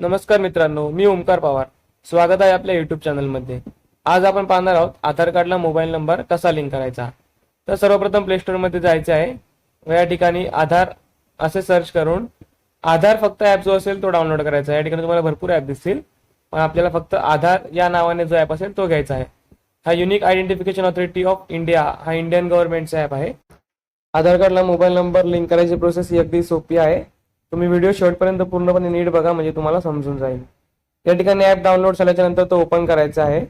नमस्कार मित्रांनो मी ओमकार पवार. स्वागत आहे आपल्या युट्यूब चॅनलमध्ये आज आपण पाहणार आहोत आधार कार्डला मोबाईल नंबर कसा लिंक करायचा. तर सर्वप्रथम प्ले स्टोअरमध्ये जायचे आहे. व या ठिकाणी आधार असे सर्च करून आधार फक्त ॲप जो असेल तो डाउनलोड करायचा या ठिकाणी तुम्हाला भरपूर ॲप दिसतील. पण आपल्याला फक्त आधार या नावाने जो ॲप असेल तो घ्यायचा आहे. हा unique identification authority of India हा इंडियन गव्हर्नमेंटचा ॲप आहे. आधार कार्डला मोबाईल नंबर लिंक करायची प्रोसेस ही अगदी सोपी आहे. तुम्ही व्हिडिओ शेवटपर्यंत पूर्णपणे नीट बघा म्हणजे तुम्हाला समजून जाईल. या ठिकाणी ॲप डाउनलोड झाल्याच्यानंतर तो ओपन करायचा आहे.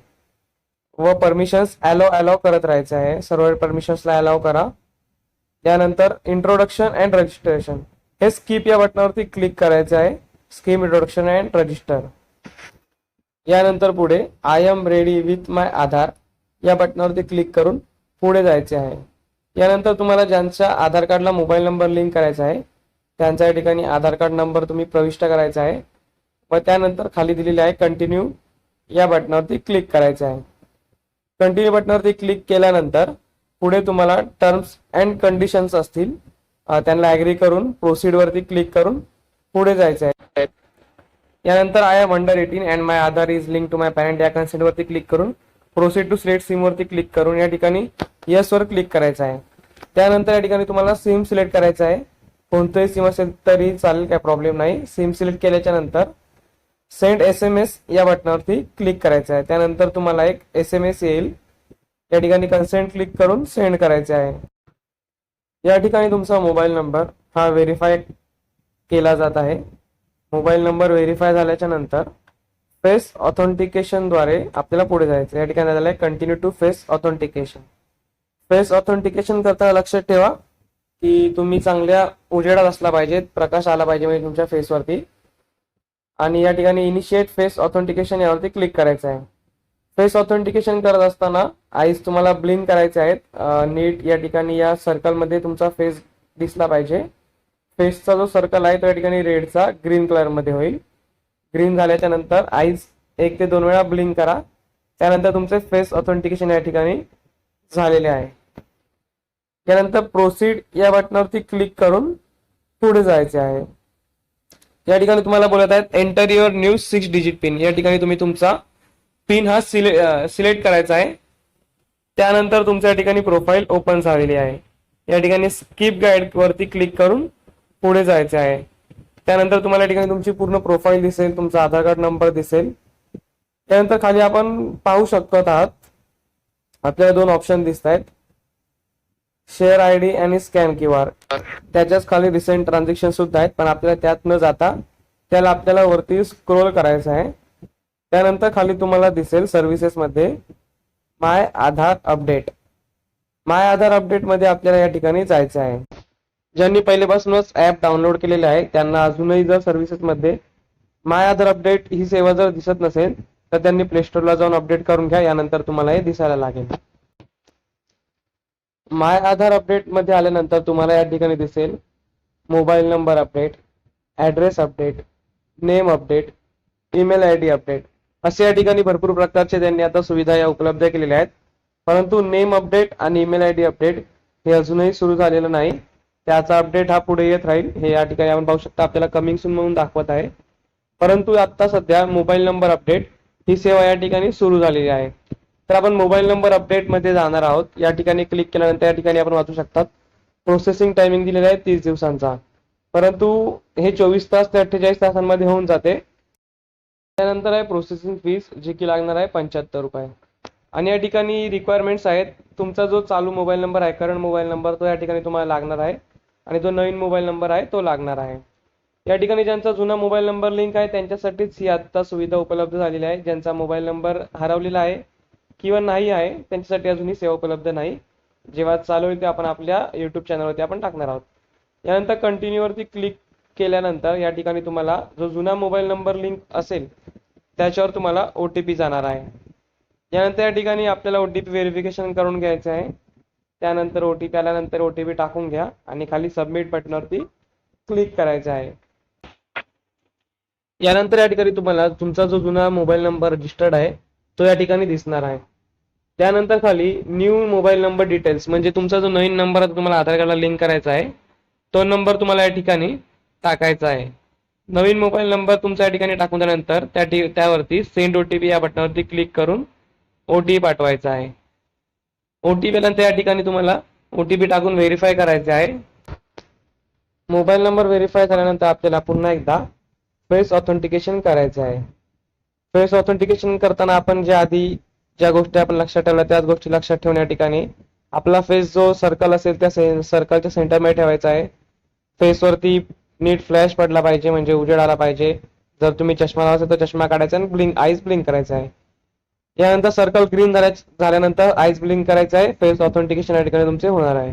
व परमिशन्स अलाव अलाव करत राहायचे आहे. सर्व परमिशन्सला अलाव करा. त्यानंतर इंट्रोडक्शन अँड रजिस्ट्रेशन हे स्किप या बटनावरती क्लिक करायचे आहे. स्कीम इंट्रोडक्शन अँड रजिस्टर यानंतर पुढे I am ready with my Aadhaar या बटनावरती क्लिक करून पुढे जायचे आहे. यानंतर तुम्हाला ज्यांच्या आधार कार्डला मोबाईल नंबर लिंक करायचा आहे त्यांच्या या ठिकाणी आधार कार्ड नंबर तुम्ही प्रविष्ट करायचा आहे. व त्यानंतर खाली दिलेले आहे कंटिन्यू या बटनावरती क्लिक करायचं आहे. कंटिन्यू बटनावरती क्लिक केल्यानंतर पुढे तुम्हाला टर्म्स अँड कंडिशन्स असतील त्यांना ॲग्री करून प्रोसीड वरती क्लिक करून पुढे जायचं आहे. यानंतर I am under eighteen and my Aadhaar is link to my parent या कन्सेंटवरती क्लिक करून प्रोसीड टू सिलेक्ट सिम वरती क्लिक करून या ठिकाणी येस वर क्लिक करायचं आहे. त्यानंतर या ठिकाणी तुम्हाला सिम सिलेक्ट करायचं आहे. कोणतंही सिम असेल तरी चालेल काय प्रॉब्लेम नाही. सिम सिलेक्ट केल्याच्यानंतर सेंड एस एम एस या बटनावरती क्लिक करायचं आहे. त्यानंतर तुम्हाला एक एस एम एस येईल. या ठिकाणी कन्सेंट क्लिक करून सेंड करायचे आहे. या ठिकाणी तुमचा मोबाईल नंबर हा व्हेरीफाय केला जात आहे. मोबाईल नंबर व्हेरीफाय झाल्याच्यानंतर फेस ऑथेंटिकेशनद्वारे आपल्याला पुढे जायचं या ठिकाणी झालं आहे continue to face authentication face authentication करताना लक्षात ठेवा. की तुम्ही चांगल्या उजेडात असला पाहिजेत प्रकाश आला पाहिजे म्हणजे तुमच्या फेसवरती आणि या ठिकाणी इनिशिएट फेस ऑथेंटिकेशन यावरती क्लिक करायचं आहे. फेस ऑथेंटिकेशन करत असताना आईज तुम्हाला ब्लिंक करायचे आहेत. नीट या ठिकाणी या सर्कलमध्ये तुमचा फेस दिसला पाहिजे. फेसचा जो सर्कल आहे तो या ठिकाणी रेडचा ग्रीन कलरमध्ये होईल. ग्रीन झाल्याच्यानंतर आईज एक ते दोन वेळा ब्लिंक करा. त्यानंतर तुमचे फेस ऑथेंटिकेशन या ठिकाणी झालेले आहे. त्यानंतर प्रोसीड या बटनावरती क्लिक करून पुढे जायचे आहे. या ठिकाणी तुम्हाला बोलत आहेत enter your new six digit PIN या ठिकाणी तुम्ही तुमचा पिन हा सिले सिलेक्ट करायचा आहे. त्यानंतर तुमच्या ठिकाणी प्रोफाईल ओपन झालेली आहे. या ठिकाणी स्किप गाईड वरती क्लिक करून पुढे जायचे आहे. त्यानंतर तुम्हाला या ठिकाणी तुमची पूर्ण प्रोफाईल दिसेल तुमचा आधार कार्ड नंबर दिसेल. त्यानंतर खाली आपण पाहू शकतो आहात. आपल्याला दोन ऑप्शन दिसत आहेत शेअर आय डी आणि स्कॅन क्यू आर. त्याच्याच खाली रिसेंट ट्रान्झॅक्शन सुद्धा आहेत पण आपल्याला त्यात न जाता त्याला आपल्याला वरती स्क्रोल करायचं आहे. त्यानंतर खाली तुम्हाला दिसेल सर्व्हिसेसमध्ये माय आधार अपडेट माय आधार अपडेटमध्ये आपल्याला या ठिकाणी जायचं आहे. ज्यांनी पहिल्यापासूनच ऍप डाउनलोड केलेले आहे त्यांना अजूनही जर सर्व्हिसेसमध्ये माय आधार अपडेट ही सेवा जर दिसत नसेल तर त्यांनी प्ले स्टोरला जाऊन अपडेट करून घ्या यानंतर तुम्हाला हे दिसायला लागेल. माय आधार अपडेटमध्ये आल्यानंतर तुम्हाला या ठिकाणी दिसेल. Mobile number update address update name update email I D update. असे या ठिकाणी भरपूर प्रकारचे त्यांनी आता सुविधा या उपलब्ध केलेल्या आहेत. परंतु नेम अपडेट आणि ईमेल आय डी अपडेट हे अजूनही सुरू झालेलं नाही. त्याचा अपडेट हा पुढे येत राहील. हे या ठिकाणी आपण पाहू शकता. आपल्याला कमिंग सून म्हणून दाखवत आहे. परंतु आता सध्या मोबाईल नंबर अपडेट ही सेवा या ठिकाणी सुरू झालेली आहे. तर आपण मोबाईल नंबर अपडेटमध्ये जाणार आहोत. या ठिकाणी क्लिक केल्यानंतर या ठिकाणी आपण वाचू शकतात. प्रोसेसिंग टायमिंग दिलेला आहे तीस दिवसांचा. परंतु हे चोवीस तास ते अठ्ठेचाळीस तासांमध्ये होऊन जाते. त्यानंतर आहे प्रोसेसिंग फीस जी की लागणार आहे पंच्याहत्तर रुपये. आणि या ठिकाणी रिक्वायरमेंट्स आहेत. तुमचा जो चालू मोबाईल नंबर आहे करंट मोबाईल नंबर तो या ठिकाणी तुम्हाला लागणार आहे. आणि जो नवीन मोबाईल नंबर आहे तो लागणार आहे. या ठिकाणी ज्यांचा जुना मोबाईल नंबर लिंक आहे त्यांच्यासाठीच ही आता सुविधा उपलब्ध झालेली आहे. ज्यांचा मोबाईल नंबर हरवलेला आहे किंवा नाही आहे त्यांच्यासाठी अजून ही सेवा उपलब्ध नाही. जेव्हा चालू होईल ते आपण आपल्या युट्यूब चॅनलवरती आपण टाकणार आहोत. यानंतर कंटिन्यू वरती क्लिक केल्यानंतर या ठिकाणी तुम्हाला जो जुना मोबाईल नंबर लिंक असेल त्याच्यावर तुम्हाला ओ टी पी जाणार आहे. यानंतर या ठिकाणी आपल्याला ओ टी पी व्हेरिफिकेशन करून घ्यायचं आहे. त्यानंतर ओ टी पी आल्यानंतर ओ टी पी टाकून घ्या आणि खाली सबमिट बटनवरती क्लिक करायचं आहे. यानंतर या ठिकाणी तुम्हाला तुमचा जो जुना मोबाईल नंबर रजिस्टर्ड आहे तो या ठिकाणी दिसणार आहे. त्यानंतर खाली न्यू मोबाईल नंबर डिटेल्स म्हणजे तुमचा जो नवीन नंबर आहे तुम्हाला आधार कार्डला लिंक करायचा आहे. तो नंबर तुम्हाला या ठिकाणी टाकायचा आहे. नवीन मोबाईल नंबर तुमच्या या ठिकाणी टाकून झाल्यानंतर त्या त्यावरती सेंड ओ टी पी या बटनावरती क्लिक करून ओ टी पी पाठवायचा आहे. ओ टी पी नंतर या ठिकाणी तुम्हाला ओ टी पी टाकून व्हेरीफाय करायचे आहे. मोबाईल नंबर व्हेरीफाय झाल्यानंतर आपल्याला पुन्हा एकदा फेस ऑथेंटिकेशन करायचं आहे. फेस ऑथेंटिकेशन करताना आपण ज्या आधी ज्या गोष्टी आपण लक्षात ठेवल्या त्याच गोष्टी लक्षात ठेवून या ठिकाणी. आपला फेस जो सर्कल असेल त्या सर्कलच्या सेंटरमध्ये ठेवायचा आहे. फेसवरती नीट फ्लॅश पडला पाहिजे म्हणजे उजेड आला पाहिजे. जर तुम्ही चष्मा लावा असेल तर चष्मा काढायचा आणि ब्लिंक आईज ब्लिंक करायचा आहे. यानंतर सर्कल ग्रीन झाल्या झाल्यानंतर आईज ब्लिंक करायचं आहे. फेस ऑथेंटिकेशन या ठिकाणी तुमचे होणार आहे.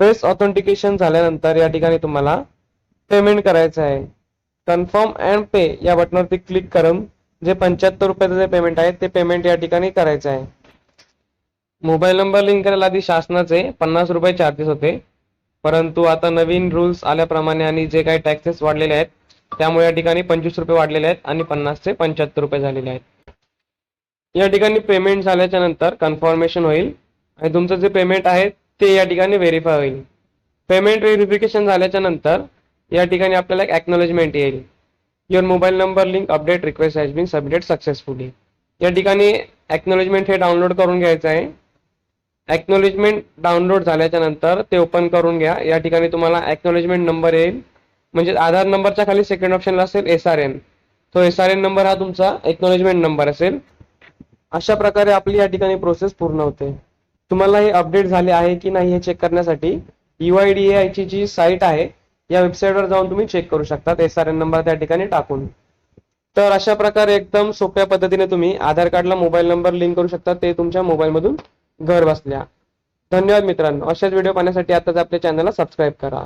फेस ऑथेंटिकेशन झाल्यानंतर या ठिकाणी तुम्हाला पेमेंट करायचं आहे. कन्फर्म अँड पे या बटनवरती क्लिक करून जे पंच्याहत्तर रुपयाचं जे पेमेंट आहे ते पेमेंट या ठिकाणी करायचं आहे. मोबाईल नंबर लिंक करायला आधी शासनाचे पन्नास रुपये चार्जेस होते. परंतु आता नवीन रूल्स आल्याप्रमाणे आणि जे काही टॅक्सेस वाढलेले आहेत त्यामुळे या ठिकाणी पंचवीस रुपये वाढलेले आहेत आणि पन्नासचे पंच्याहत्तर रुपये झालेले आहेत. या ठिकाणी पेमेंट झाल्याच्यानंतर कन्फर्मेशन होईल आणि तुमचं जे पेमेंट आहे ते या ठिकाणी व्हेरीफाय होईल. पेमेंट व्हेरिफिकेशन झाल्याच्यानंतर या ठिकाणी आपल्याला एक ॲक्नॉलेजमेंट येईल. Your mobile number link update request has been submitted successfully या ठिकाणी ॲक्नॉलेजमेंट हे डाउनलोड करून घ्यायचं आहे. ॲक्नॉलेजमेंट डाउनलोड झाल्याच्यानंतर ते ओपन करून घ्या. या ठिकाणी तुम्हाला ॲक्नॉलेजमेंट नंबर येईल. म्हणजे आधार नंबरच्या खाली सेकंड ऑप्शनला असेल एस आर एन तो एस आर एन नंबर हा तुमचा एक्नॉलेजमेंट नंबर असेल. अशा प्रकारे आपली या ठिकाणी प्रोसेस पूर्ण होते. तुम्हाला हे अपडेट झाले आहे की नाही हे चेक करण्यासाठी यू आय डी ची जी साईट आहे या वेबसाईटवर जाऊन तुम्ही चेक करू शकता एस आर एन नंबर त्या ठिकाणी टाकून. तर अशा प्रकारे एकदम सोप्या पद्धतीने तुम्ही आधार कार्डला मोबाईल नंबर लिंक करू शकता. ते तुमच्या मोबाईलमधून घर बसल्या. धन्यवाद मित्रांनो. अशाच व्हिडिओ पाहण्यासाठी आताच आपल्या चॅनलला सबस्क्राईब करा.